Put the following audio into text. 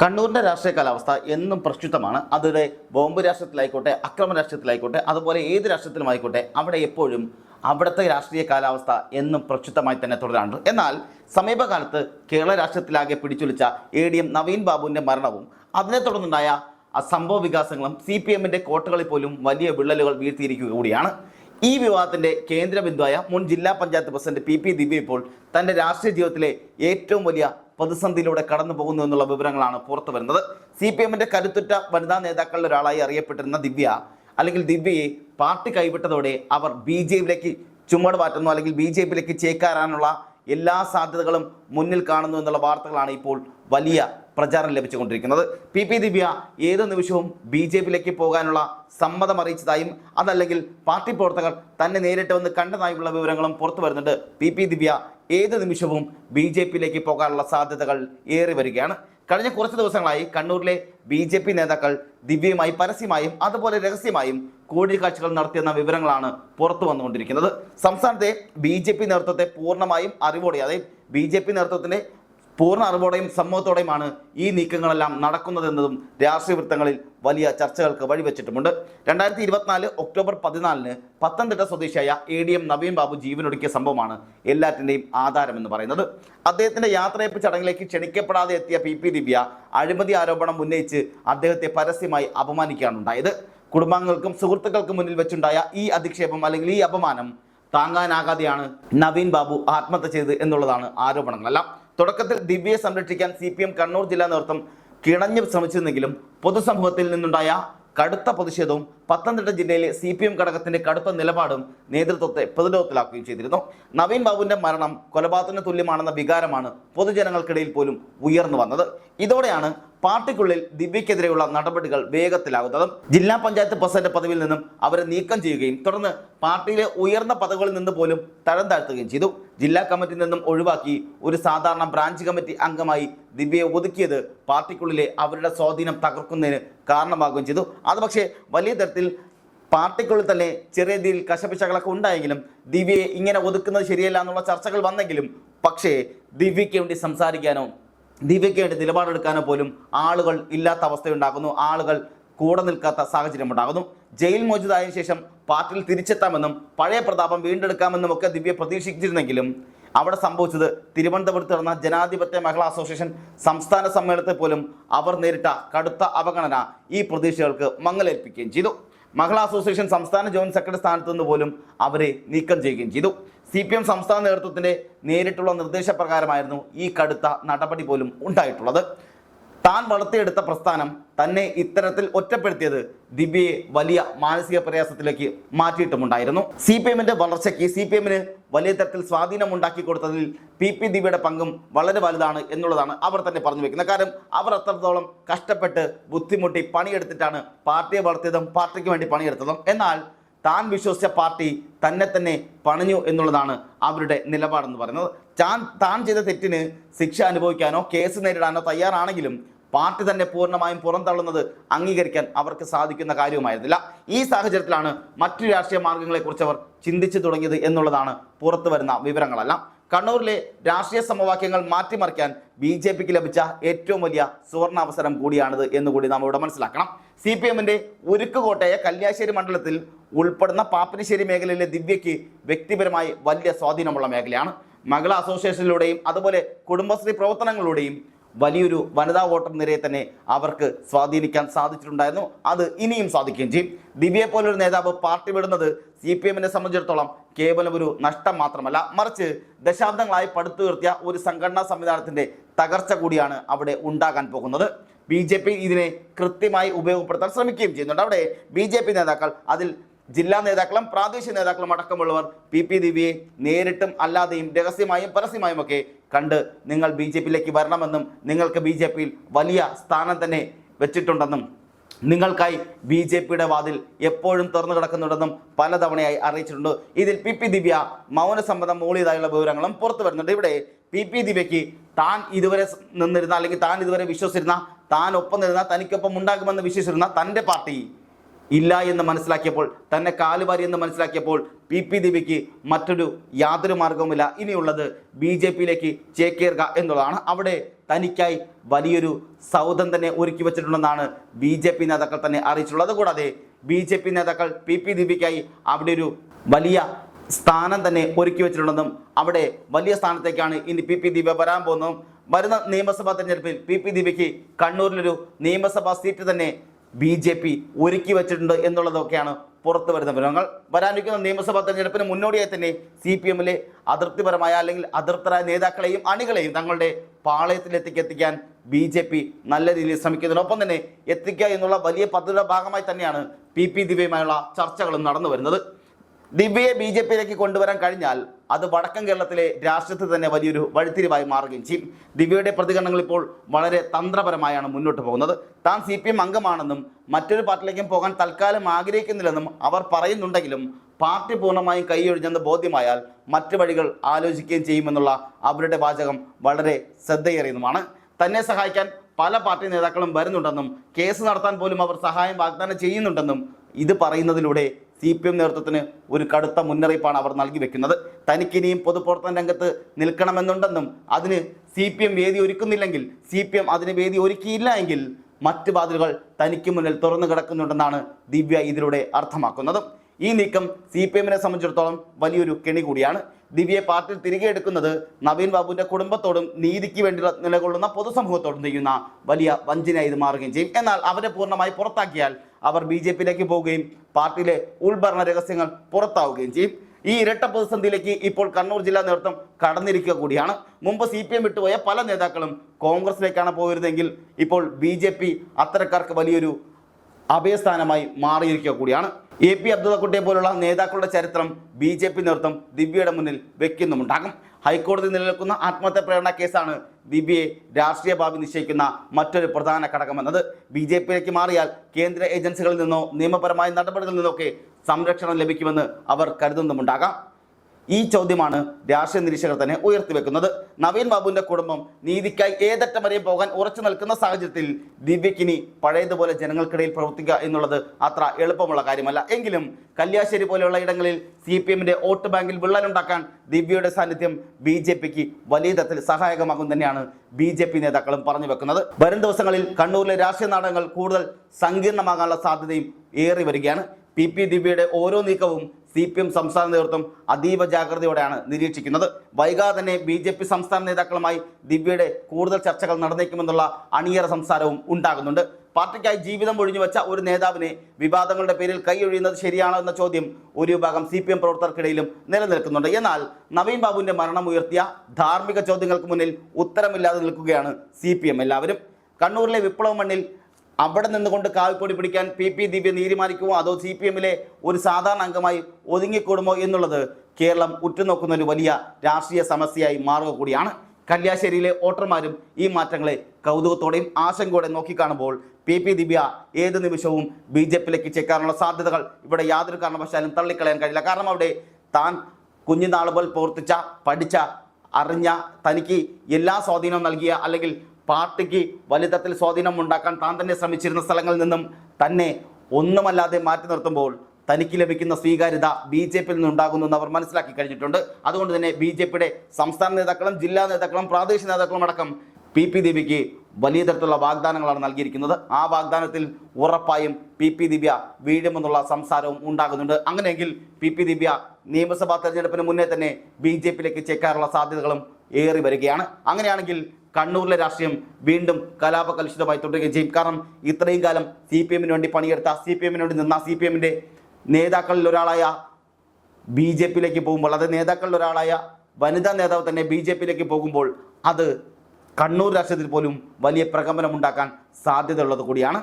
കണ്ണൂരിന്റെ രാഷ്ട്രീയ കാലാവസ്ഥ എന്നും പ്രക്ഷുബ്ധമാണ് അതിടെ ബോംബ് രാഷ്ട്രത്തിലായിക്കോട്ടെ അക്രമ രാഷ്ട്രത്തിലായിക്കോട്ടെ അതുപോലെ ഏത് രാഷ്ട്രത്തിലുമായിക്കോട്ടെ അവിടെ എപ്പോഴും അവിടുത്തെ രാഷ്ട്രീയ കാലാവസ്ഥ എന്നും പ്രക്ഷുബ്ധമായി തന്നെ തുടരാറുണ്ട്. എന്നാൽ സമീപകാലത്ത് കേരള രാഷ്ട്രത്തിലാകെ പിടിച്ചുലിച്ച എ ഡി എം നവീൻ ബാബുവിന്റെ മരണവും അതിനെ തുടർന്നുണ്ടായ സംഭവ വികാസങ്ങളും സി പി എമ്മിന്റെ കോട്ടകളിൽ പോലും വലിയ വിള്ളലുകൾ വീഴ്ത്തിയിരിക്കുക കൂടിയാണ്. ഈ വിവാദത്തിന്റെ കേന്ദ്ര ബിന്ദുവായ മുൻ ജില്ലാ panchayat president P P Divya ഇപ്പോൾ തന്റെ രാഷ്ട്രീയ ജീവിതത്തിലെ ഏറ്റവും വലിയ പ്രതിസന്ധിയിലൂടെ കടന്നു പോകുന്നു എന്നുള്ള വിവരങ്ങളാണ് പുറത്തു വരുന്നത്. സി പി എമ്മിന്റെ കരുത്തുറ്റ വനിതാ നേതാക്കളിൽ ഒരാളായി അറിയപ്പെട്ടിരുന്ന ദിവ്യ അല്ലെങ്കിൽ ദിവ്യയെ പാർട്ടി കൈവിട്ടതോടെ അവർ ബി ജെ പിയിലേക്ക് ചുമട് മാറ്റുന്നു അല്ലെങ്കിൽ ബി ജെ പിയിലേക്ക് ചേക്കാറാനുള്ള എല്ലാ സാധ്യതകളും മുന്നിൽ കാണുന്നു എന്നുള്ള വാർത്തകളാണ് ഇപ്പോൾ വലിയ പ്രചാരം ലഭിച്ചുകൊണ്ടിരിക്കുന്നത്. പി. പി. ദിവ്യ ഏത് നിമിഷവും ബി ജെ പിയിലേക്ക് പോകാനുള്ള സമ്മതം അറിയിച്ചതായും അതല്ലെങ്കിൽ പാർട്ടി പ്രവർത്തകർ തന്നെ നേരിട്ട് വന്ന് കണ്ടതായുള്ള വിവരങ്ങളും പുറത്തു വരുന്നുണ്ട്. പി. പി. ദിവ്യ ഏത് നിമിഷവും ബി ജെ പിയിലേക്ക് പോകാനുള്ള സാധ്യതകൾ ഏറി വരികയാണ്. കഴിഞ്ഞ കുറച്ച് ദിവസങ്ങളായി കണ്ണൂരിലെ ബി ജെ പി നേതാക്കൾ ദിവ്യയുമായി പരസ്യമായും അതുപോലെ രഹസ്യമായും കൂടിക്കാഴ്ചകൾ നടത്തിയെന്ന വിവരങ്ങളാണ് പുറത്തു വന്നുകൊണ്ടിരിക്കുന്നത്. സംസ്ഥാനത്തെ ബി ജെ പി നേതൃത്വത്തെ പൂർണമായും അറിവോടെ അതായത് ബി ജെ പി നേതൃത്വത്തിന്റെ പൂർണ അറിവോടെയും സമ്മതത്തോടെയുമാണ് ഈ നീക്കങ്ങളെല്ലാം നടക്കുന്നതെന്നതും രാഷ്ട്രീയ വൃത്തങ്ങളിൽ വലിയ ചർച്ചകൾക്ക് വഴിവെച്ചിട്ടുമുണ്ട്. രണ്ടായിരത്തി ഇരുപത്തിനാല് ഒക്ടോബർ പതിനാലിന് പത്തനംതിട്ട സ്വദേശിയായ A D M Naveen Babu ജീവനൊടുക്കിയ സംഭവമാണ് എല്ലാറ്റിന്റെയും ആധാരമെന്ന് പറയുന്നത്. അദ്ദേഹത്തിന്റെ യാത്രയപ്പ് ചടങ്ങിലേക്ക് ക്ഷണിക്കപ്പെടാതെ എത്തിയ പി പി ദിവ്യ അഴിമതി ആരോപണം ഉന്നയിച്ച് അദ്ദേഹത്തെ പരസ്യമായി അപമാനിക്കുകയാണ് ഉണ്ടായത്. കുടുംബാംഗങ്ങൾക്കും സുഹൃത്തുക്കൾക്കും മുന്നിൽ വെച്ചുണ്ടായ ഈ അധിക്ഷേപം അല്ലെങ്കിൽ ഈ അപമാനം താങ്ങാനാകാതെയാണ് നവീൻ ബാബു ആത്മഹത്യ ചെയ്തത് എന്നുള്ളതാണ് ആരോപണങ്ങളെല്ലാം. തുടക്കത്തിൽ ദിവ്യയെ സംരക്ഷിക്കാൻ സി പി എം കണ്ണൂർ ജില്ലാ നേതൃത്വം കിണഞ്ഞു ശ്രമിച്ചിരുന്നെങ്കിലും പൊതുസമൂഹത്തിൽ നിന്നുണ്ടായ കടുത്ത പ്രതിഷേധവും പത്തനംതിട്ട ജില്ലയിലെ സി പി എം ഘടകത്തിന്റെ കടുത്ത നിലപാടും നേതൃത്വത്തെ പ്രതിരോധത്തിലാക്കുകയും ചെയ്തിരുന്നു. നവീൻ ബാബുവിന്റെ മരണം കൊലപാതകത്തിന് തുല്യമാണെന്ന വികാരമാണ് പൊതുജനങ്ങൾക്കിടയിൽ പോലും ഉയർന്നു വന്നത്. ഇതോടെയാണ് പാർട്ടിക്കുള്ളിൽ ദിവ്യക്കെതിരെയുള്ള നടപടികൾ വേഗത്തിലാകുന്നതും. ജില്ലാ പഞ്ചായത്ത് പ്രസിഡന്റ് പദവിയിൽ നിന്നും അവരെ നീക്കം ചെയ്യുകയും തുടർന്ന് പാർട്ടിയിലെ ഉയർന്ന പദവികളിൽ നിന്ന് പോലും തരം താഴ്ത്തുകയും ചെയ്തു. ജില്ലാ കമ്മിറ്റിയിൽ നിന്നും ഒഴിവാക്കി ഒരു സാധാരണ ബ്രാഞ്ച് കമ്മിറ്റി അംഗമായി ദിവ്യയെ ഒതുക്കിയത് പാർട്ടിക്കുള്ളിലെ അവരുടെ സ്വാധീനം തകർക്കുന്നതിന് കാരണമാകുകയും ചെയ്തു. അത് പക്ഷേ വലിയ തരത്തിൽ പാർട്ടിക്കുള്ളിൽ തന്നെ ചെറിയ രീതിയിൽ കശപിശകളൊക്കെ ഉണ്ടായെങ്കിലും ദിവ്യയെ ഇങ്ങനെ ഒതുക്കുന്നത് ശരിയല്ല എന്നുള്ള ചർച്ചകൾ വന്നെങ്കിലും പക്ഷേ ദിവ്യയ്ക്ക് വേണ്ടി സംസാരിക്കാനോ ദിവ്യയ്ക്ക് വേണ്ടി നിലപാടെടുക്കാനോ പോലും ആളുകൾ ഇല്ലാത്ത അവസ്ഥയുണ്ടാകുന്നു. ആളുകൾ കൂടെ നിൽക്കാത്ത സാഹചര്യം ഉണ്ടാകുന്നു. ജയിൽ മോചിതായതിനു ശേഷം പാർട്ടിയിൽ തിരിച്ചെത്താമെന്നും പഴയ പ്രതാപം വീണ്ടെടുക്കാമെന്നും ഒക്കെ ദിവ്യ പ്രതീക്ഷിച്ചിരുന്നെങ്കിലും അവിടെ സംഭവിച്ചത് തിരുവനന്തപുരത്ത് നടന്ന ജനാധിപത്യ മഹിളാ അസോസിയേഷൻ സംസ്ഥാന സമ്മേളനത്തിൽ പോലും അവർ നേരിട്ട കടുത്ത അവഗണന ഈ പ്രതീക്ഷകൾക്ക് മങ്ങലേൽപ്പിക്കുകയും ചെയ്തു. മഹിളാ അസോസിയേഷൻ സംസ്ഥാന ജോയിന്റ് സെക്രട്ടറി സ്ഥാനത്ത് നിന്ന് പോലും അവരെ നീക്കം ചെയ്യുകയും ചെയ്തു. സി പി എം സംസ്ഥാന നേതൃത്വത്തിന്റെ നേരിട്ടുള്ള നിർദ്ദേശപ്രകാരമായിരുന്നു ഈ കടുത്ത നടപടി പോലും ഉണ്ടായിട്ടുള്ളത്. താൻ വളർത്തിയെടുത്ത പ്രസ്ഥാനം തന്നെ ഇത്തരത്തിൽ ഒറ്റപ്പെടുത്തിയത് ദിവ്യയെ വലിയ മാനസിക പ്രയാസത്തിലേക്ക് മാറ്റിയിട്ടുമുണ്ടായിരുന്നു. സി പി എമ്മിന്റെ വളർച്ചയ്ക്ക് സി പി എമ്മിന് വലിയ തരത്തിൽ സ്വാധീനം ഉണ്ടാക്കി കൊടുത്തതിൽ പി പി ദിവ്യയുടെ പങ്കും വളരെ വലുതാണ് എന്നുള്ളതാണ് അവർ തന്നെ പറഞ്ഞു വെക്കുന്നത്. കാരണം അവർ അത്രത്തോളം കഷ്ടപ്പെട്ട് ബുദ്ധിമുട്ടി പണിയെടുത്തിട്ടാണ് പാർട്ടിയെ വളർത്തിയതും പാർട്ടിക്ക് വേണ്ടി പണിയെടുത്തതും. എന്നാൽ താൻ വിശ്വസിച്ച പാർട്ടി തന്നെ തന്നെ പണിഞ്ഞു എന്നുള്ളതാണ് അവരുടെ നിലപാടെന്ന് പറയുന്നത്. താൻ താൻ ചെയ്ത തെറ്റിന് ശിക്ഷ അനുഭവിക്കാനോ കേസ് നേരിടാനോ തയ്യാറാണെങ്കിലും പാർട്ടി തന്നെ പൂർണമായും പുറന്തള്ളുന്നത് അംഗീകരിക്കാൻ അവർക്ക് സാധിക്കുന്ന കാര്യവുമായിരുന്നില്ല. ഈ സാഹചര്യത്തിലാണ് മറ്റു രാഷ്ട്രീയ മാർഗങ്ങളെക്കുറിച്ച് അവർ ചിന്തിച്ചു തുടങ്ങിയത് എന്നുള്ളതാണ് പുറത്തു വരുന്ന വിവരങ്ങളെല്ലാം. കണ്ണൂരിലെ രാഷ്ട്രീയ സമവാക്യങ്ങൾ മാറ്റിമറിക്കാൻ ബി ജെ പിക്ക് ലഭിച്ച ഏറ്റവും വലിയ സുവർണാവസരം കൂടിയാണിത് എന്നുകൂടി നാം ഇവിടെ മനസ്സിലാക്കണം. സി പി എമ്മിന്റെ ഉരുക്കുകോട്ടയ കല്യാശ്ശേരി മണ്ഡലത്തിൽ ഉൾപ്പെടുന്ന പാപ്പനശ്ശേരി മേഖലയിലെ ദിവ്യയ്ക്ക് വ്യക്തിപരമായി വലിയ സ്വാധീനമുള്ള മേഖലയാണ്. മഹിളാ അസോസിയേഷനിലൂടെയും അതുപോലെ കുടുംബശ്രീ പ്രവർത്തനങ്ങളിലൂടെയും വലിയൊരു വനിതാ വോട്ടർ നിരയെ തന്നെ അവർക്ക് സ്വാധീനിക്കാൻ സാധിച്ചിട്ടുണ്ടായിരുന്നു. അത് ഇനിയും സാധിക്കുകയും ചെയ്യും. ദിവ്യയെ പോലൊരു നേതാവ് പാർട്ടി വിടുന്നത് സി പി എമ്മിനെ സംബന്ധിച്ചിടത്തോളം കേവലം ഒരു നഷ്ടം മാത്രമല്ല. മറിച്ച് ദശാബ്ദങ്ങളായി പടുത്തുയർത്തിയ ഒരു സംഘടനാ സംവിധാനത്തിന്റെ തകർച്ച കൂടിയാണ് അവിടെ ഉണ്ടാകാൻ പോകുന്നത്. ബി ജെ പി ഇതിനെ കൃത്യമായി ഉപയോഗപ്പെടുത്താൻ ശ്രമിക്കുകയും ചെയ്യുന്നുണ്ട്. അവിടെ ബി ജെ പി നേതാക്കൾ അതിൽ ജില്ലാ നേതാക്കളും പ്രാദേശിക നേതാക്കളും അടക്കമുള്ളവർ പി പി ദിവ്യയെ നേരിട്ടും അല്ലാതെയും രഹസ്യമായും പരസ്യമായും ഒക്കെ കണ്ട് നിങ്ങൾ ബി ജെ പിയിലേക്ക് വരണമെന്നും നിങ്ങൾക്ക് ബി ജെ പിയിൽ വലിയ സ്ഥാനം തന്നെ വെച്ചിട്ടുണ്ടെന്നും നിങ്ങൾക്കായി ബി ജെ പിയുടെ വാതിൽ എപ്പോഴും തുറന്നു കിടക്കുന്നുണ്ടെന്നും പലതവണയായി അറിയിച്ചിട്ടുണ്ട്. ഇതിൽ പി പി ദിവ്യ മൗനസമ്മതം മൂളിയതായുള്ള വിവരങ്ങളും പുറത്തു വരുന്നുണ്ട്. ഇവിടെ പി പി ദിവ്യയ്ക്ക് താൻ ഇതുവരെ നിന്നിരുന്ന അല്ലെങ്കിൽ താൻ ഇതുവരെ വിശ്വസിച്ചിരുന്ന താൻ ഒപ്പം നിരുന്ന തനിക്കൊപ്പം ഉണ്ടാകുമെന്ന് വിശ്വസിച്ചിരുന്ന തന്റെ പാർട്ടി ഇല്ല എന്ന് മനസ്സിലാക്കിയപ്പോൾ തന്നെ കാലുവാരി എന്ന് മനസ്സിലാക്കിയപ്പോൾ പി പി ദേവിക്ക് മറ്റൊരു യാതൊരു മാർഗവുമില്ല. ഇനിയുള്ളത് ബി ജെ പിയിലേക്ക് ചേക്കേറുക എന്നുള്ളതാണ്. അവിടെ തനിക്കായി വലിയൊരു സൗധം തന്നെ ഒരുക്കി വെച്ചിട്ടുണ്ടെന്നാണ് ബി ജെ പി നേതാക്കൾ തന്നെ അറിയിച്ചിട്ടുള്ളത്. കൂടാതെ ബി ജെ പി നേതാക്കൾ പി പി ദേവിക്കായി അവിടെ ഒരു വലിയ സ്ഥാനം തന്നെ ഒരുക്കി വെച്ചിട്ടുണ്ടെന്നും അവിടെ വലിയ സ്ഥാനത്തേക്കാണ് ഇനി പി പി ദീപ വരാൻ പോകുന്നതും. വരുന്ന നിയമസഭാ തെരഞ്ഞെടുപ്പിൽ പി പി ദീപയ്ക്ക് കണ്ണൂരിലൊരു നിയമസഭാ സീറ്റ് തന്നെ ബി ജെ പി ഒരുക്കി വെച്ചിട്ടുണ്ട് എന്നുള്ളതൊക്കെയാണ് പുറത്തു വരുന്ന വിവരങ്ങൾ. വരാനിരിക്കുന്ന നിയമസഭാ തെരഞ്ഞെടുപ്പിന് മുന്നോടിയായി തന്നെ സി പി എമ്മിലെ അതിർത്തിപരമായ അല്ലെങ്കിൽ അതിർത്തരായ നേതാക്കളെയും അണികളെയും തങ്ങളുടെ പാളയത്തിലെത്തിക്ക് എത്തിക്കാൻ ബി ജെ പി നല്ല രീതിയിൽ ശ്രമിക്കുന്നതിനൊപ്പം തന്നെ എത്തിക്കുക എന്നുള്ള വലിയ പദ്ധതിയുടെ ഭാഗമായി തന്നെയാണ് പി പി ദിവ്യയുമായുള്ള ചർച്ചകളും നടന്നു വരുന്നത്. ദിവ്യയെ ബി ജെ പിയിലേക്ക് കൊണ്ടുവരാൻ കഴിഞ്ഞാൽ അത് വടക്കൻ കേരളത്തിലെ രാഷ്ട്രീയത്തിൽ തന്നെ വലിയൊരു വഴിത്തിരിവായി മാറുകയും ചെയ്യും. ദിവ്യയുടെ പ്രതികരണങ്ങൾ ഇപ്പോൾ വളരെ തന്ത്രപരമായാണ് മുന്നോട്ട് പോകുന്നത്. താൻ സി പി എം അംഗമാണെന്നും മറ്റൊരു പാർട്ടിയിലേക്കും പോകാൻ തൽക്കാലം ആഗ്രഹിക്കുന്നില്ലെന്നും അവർ പറയുന്നുണ്ടെങ്കിലും പാർട്ടി പൂർണമായും കൈയൊഴിഞ്ഞെന്ന് ബോധ്യമായാൽ മറ്റു വഴികൾ ആലോചിക്കുകയും ചെയ്യുമെന്നുള്ള അവരുടെ വാചകം വളരെ ശ്രദ്ധയേറിയതുമാണ്. തന്നെ സഹായിക്കാൻ പല പാർട്ടി നേതാക്കളും വരുന്നുണ്ടെന്നും കേസ് നടത്താൻ പോലും അവർ സഹായം വാഗ്ദാനം ചെയ്യുന്നുണ്ടെന്നും ഇത് പറയുന്നതിലൂടെ സി പി എം നേതൃത്വത്തിന് ഒരു കടുത്ത മുന്നറിയിപ്പാണ് അവർ നൽകി വെക്കുന്നത്. തനിക്കിനിയും പൊതുപ്രവർത്തന രംഗത്ത് നിൽക്കണമെന്നുണ്ടെന്നും അതിന് സി പി എം വേദി ഒരുക്കുന്നില്ലെങ്കിൽ സി പി എം അതിന് വേദി ഒരുക്കിയില്ല എങ്കിൽ മറ്റ് വാതിലുകൾ തനിക്ക് മുന്നിൽ തുറന്നു കിടക്കുന്നുണ്ടെന്നാണ് ദിവ്യ ഇതിലൂടെ അർത്ഥമാക്കുന്നത്. ഈ നീക്കം സി പി എമ്മിനെ സംബന്ധിച്ചിടത്തോളം വലിയൊരു കെണി കൂടിയാണ്. ദിവ്യയെ പാർട്ടിയിൽ തിരികെ എടുക്കുന്നത് നവീൻ ബാബുവിന്റെ കുടുംബത്തോടും നീതിക്ക് വേണ്ടി നിലകൊള്ളുന്ന പൊതുസമൂഹത്തോടും ചെയ്യുന്ന വലിയ വഞ്ചനയായി ഇത് മാറുകയും ചെയ്യും. എന്നാൽ അവരെ പൂർണമായി പുറത്താക്കിയാൽ അവർ ബി ജെ പിയിലേക്ക് പോവുകയും പാർട്ടിയിലെ ഉൾഭരണ രഹസ്യങ്ങൾ പുറത്താവുകയും ചെയ്യും. ഈ ഇരട്ട പ്രതിസന്ധിയിലേക്ക് ഇപ്പോൾ കണ്ണൂർ ജില്ലാ നേതൃത്വം കടന്നിരിക്കുക കൂടിയാണ്. മുമ്പ് സി പി എം വിട്ടുപോയ പല നേതാക്കളും കോൺഗ്രസിലേക്കാണ് പോയിരുന്നെങ്കിൽ ഇപ്പോൾ ബി ജെ പി അത്തരക്കാർക്ക് വലിയൊരു അഭയസ്ഥാനമായി മാറിയിരിക്കുക കൂടിയാണ്. എ പി അബ്ദുള്ളക്കുട്ടിയെ പോലുള്ള നേതാക്കളുടെ ചരിത്രം ബി ജെ പി നേതൃത്വം ദിവ്യയുടെ മുന്നിൽ വെക്കുന്നുമുണ്ടാകും ഹൈക്കോടതി നിലനിൽക്കുന്ന ആത്മഹത്യാ പ്രേരണ കേസാണ് ദിവ്യയെ രാഷ്ട്രീയ ഭാവി നിശ്ചയിക്കുന്ന മറ്റൊരു പ്രധാന ഘടകമെന്നത് ബി ജെ പിയിലേക്ക് മാറിയാൽ കേന്ദ്ര ഏജൻസികളിൽ നിന്നോ നിയമപരമായ നടപടികളിൽ നിന്നൊക്കെ സംരക്ഷണം ലഭിക്കുമെന്ന് അവർ കരുതുന്നുമുണ്ടാകാം ഈ ചോദ്യമാണ് രാഷ്ട്രീയ നിരീക്ഷകർ തന്നെ ഉയർത്തിവെക്കുന്നത്. നവീൻ ബാബുവിന്റെ കുടുംബം നീതിക്കായി ഏതറ്റം വരെയും പോകാൻ ഉറച്ചു നിൽക്കുന്ന സാഹചര്യത്തിൽ ദിവ്യക്കിനി പഴയതുപോലെ ജനങ്ങൾക്കിടയിൽ പ്രവർത്തിക്കുക എന്നുള്ളത് അത്ര എളുപ്പമുള്ള കാര്യമല്ല. എങ്കിലും കല്യാശ്ശേരി പോലെയുള്ള ഇടങ്ങളിൽ സി പി എമ്മിന്റെ വോട്ട് ബാങ്കിൽ വിള്ളലുണ്ടാക്കാൻ ദിവ്യയുടെ സാന്നിധ്യം ബി ജെ പിക്ക് വലിയ തരത്തിൽ സഹായകമാകും തന്നെയാണ് ബി ജെ പി നേതാക്കളും പറഞ്ഞു വെക്കുന്നത്. വരും ദിവസങ്ങളിൽ കണ്ണൂരിലെ രാഷ്ട്രീയ നാടകങ്ങൾ കൂടുതൽ സങ്കീർണമാകാനുള്ള സാധ്യതയും ഏറി വരികയാണ്. പി പി ദിവ്യയുടെ ഓരോ നീക്കവും സി പി എം സംസ്ഥാന നേതൃത്വം അതീവ ജാഗ്രതയോടെയാണ് നിരീക്ഷിക്കുന്നത്. വൈകാതെ തന്നെ ബി ജെ പി സംസ്ഥാന നേതാക്കളുമായി ദിവ്യയുടെ കൂടുതൽ ചർച്ചകൾ നടന്നേക്കുമെന്നുള്ള അണിയറ സംസാരവും ഉണ്ടാകുന്നുണ്ട്. പാർട്ടിക്കായി ജീവിതം ഒഴിഞ്ഞു വെച്ച ഒരു നേതാവിനെ വിവാദങ്ങളുടെ പേരിൽ കൈയൊഴിയുന്നത് ശരിയാണോ എന്ന ചോദ്യം ഒരു വിഭാഗം സി പി എം പ്രവർത്തകർക്കിടയിലും നിലനിൽക്കുന്നുണ്ട്. എന്നാൽ നവീൻ ബാബുവിന്റെ മരണം ഉയർത്തിയ ധാർമ്മിക ചോദ്യങ്ങൾക്ക് മുന്നിൽ ഉത്തരമില്ലാതെ നിൽക്കുകയാണ് സി എല്ലാവരും. കണ്ണൂരിലെ വിപ്ലവ മണ്ണിൽ അവിടെ നിന്നുകൊണ്ട് കാവിക്കൊടി പിടിക്കാൻ പി പി ദിവ്യ തീരുമാനിക്കുമോ അതോ സി പി എമ്മിലെ ഒരു സാധാരണ അംഗമായി ഒതുങ്ങിക്കൂടുമോ എന്നുള്ളത് കേരളം ഉറ്റുനോക്കുന്ന ഒരു വലിയ രാഷ്ട്രീയ സമസ്യയായി മാറുക കൂടിയാണ്. കല്യാശ്ശേരിയിലെ വോട്ടർമാരും ഈ മാറ്റങ്ങളെ കൗതുകത്തോടെയും ആശങ്കയോടെ നോക്കിക്കാണുമ്പോൾ പി പി ദിവ്യ ഏത് നിമിഷവും ബി ജെ പിയിലേക്ക് ചേക്കാനുള്ള സാധ്യതകൾ ഇവിടെ യാതൊരു കാരണവശാലും തള്ളിക്കളയാൻ കഴിയില്ല. കാരണം അവിടെ താൻ കുഞ്ഞുനാളുകൾ പ്രവർത്തിച്ച പഠിച്ച അറിഞ്ഞ തനിക്ക് എല്ലാ സ്വാധീനവും നൽകിയ അല്ലെങ്കിൽ പാർട്ടിക്ക് വലിതത്തിൽ സ്വാധീനം ഉണ്ടാക്കാൻ താൻ തന്നെ ശ്രമിച്ചിരുന്ന സ്ഥലങ്ങളിൽ നിന്നും തന്നെ ഒന്നുമല്ലാതെ മാറ്റി നിർത്തുമ്പോൾ തനിക്ക് ലഭിക്കുന്ന സ്വീകാര്യത ബി ജെ പിയിൽ നിന്നുണ്ടാകുന്നു എന്ന് അവർ മനസ്സിലാക്കി കഴിഞ്ഞിട്ടുണ്ട്. അതുകൊണ്ട് തന്നെ ബി ജെ പിയുടെ സംസ്ഥാന നേതാക്കളും ജില്ലാ നേതാക്കളും പ്രാദേശിക നേതാക്കളും അടക്കം പി പി ദിവ്യയ്ക്ക് വലിയ തരത്തിലുള്ള വാഗ്ദാനങ്ങളാണ് നൽകിയിരിക്കുന്നത്. ആ വാഗ്ദാനത്തിൽ ഉറപ്പായും പി പി ദിവ്യ വീഴുമെന്നുള്ള സംസാരവും ഉണ്ടാകുന്നുണ്ട്. അങ്ങനെയെങ്കിൽ പി പി ദിവ്യ നിയമസഭാ തെരഞ്ഞെടുപ്പിന് മുന്നേ തന്നെ ബി ജെ പിയിലേക്ക് ചേക്കാറുള്ള സാധ്യതകളും ഏറി വരികയാണ്. അങ്ങനെയാണെങ്കിൽ കണ്ണൂരിലെ രാഷ്ട്രീയം വീണ്ടും കലാപകലുഷിതമായി തുടരുകയും ചെയ്യും. കാരണം ഇത്രയും കാലം സി പി എമ്മിന് വേണ്ടി പണിയെടുത്ത സി പി എമ്മിന് വേണ്ടി നിന്ന സി പി എമ്മിന്റെ നേതാക്കളിൽ ഒരാളായ ബി ജെ പിയിലേക്ക് പോകുമ്പോൾ അത് നേതാക്കളിൽ ഒരാളായ വനിതാ നേതാവ് തന്നെ ബി ജെ പിയിലേക്ക് പോകുമ്പോൾ അത് കണ്ണൂർ രാഷ്ട്രീയത്തിൽ പോലും വലിയ പ്രകമ്പനമുണ്ടാക്കാൻ സാധ്യതയുള്ളത് കൂടിയാണ്.